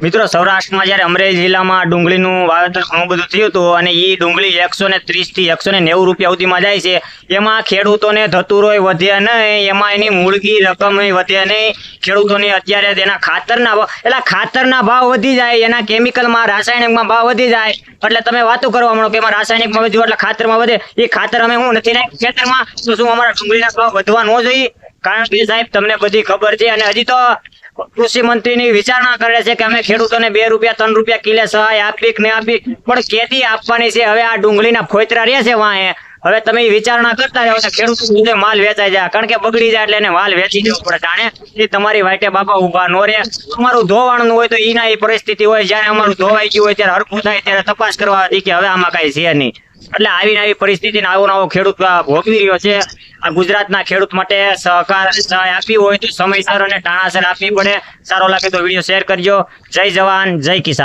મિત્રો, સૌરાષ્ટ્રમાં જ્યારે અમરેલી જિલ્લામાં ડુંગળીનું વાવેતર ઘણું બધું થયું હતું અને એ ડુંગળી એકસો ને ત્રીસથી એકસો ને નેવું રૂપિયા સુધીમાં જાય છે, એમાં ખેડૂતોને ધતુરોય વધે નહીં, એમાં એની મૂળગી રકમ વધે નહીં. ખેડૂતોની અત્યારે તેના ખાતરના ભાવ એટલે ખાતરના ભાવ વધી જાય, એના કેમિકલમાં, રાસાયણિકમાં ભાવ વધી જાય. એટલે તમે વાતો કરવા માંડો કે એમાં રાસાયણિકમાં વધ્યું, એટલે ખાતરમાં વધે. એ ખાતર અમે હું નથી નાખ્યું ખેતરમાં, તો શું અમારા ડુંગળીના ભાવ વધવા ન જોઈએ? કારણ કે સાહેબ, તમને બધી ખબર છે અને હજી તો કૃષિ મંત્રીની વિચારણા કરે છે કે અમે ખેડૂતોને બે રૂપિયા, ત્રણ રૂપિયા કિલે સહાય આપી કે આપી. પણ કેદી આપવાની છે? હવે આ ડુંગળીના ફોતરા રહે છે વાંહે. હવે તમે વિચારણા કરતા રહો તો ખેડૂતો માલ વેચાઈ જાય. કારણ કે બગડી જાય એટલે એને માલ વેચી દેવો પડે. જાણે એ તમારી વાટે બાપા ઊભા નો રે તમારું ધોવાણું હોય તો એના એ પરિસ્થિતિ હોય. જયારે અમારું ધોવાઈ ગયું હોય ત્યારે હરખું થાય, ત્યારે તપાસ કરવા હતી કે હવે આમાં કઈ છે નહીં. એટલે આવી આવી પરિસ્થિતિને આવો નવો ખેડૂત ભોગવી રહ્યો છે. ગુજરાતના ખેડૂત માટે સહકાર સહાય આપી હોય તો સમયસર અને ટાણાસર આપવી પડે. સારો લાગે તો વીડિયો શેર કરજો. જય જવાન, જય કિસાન.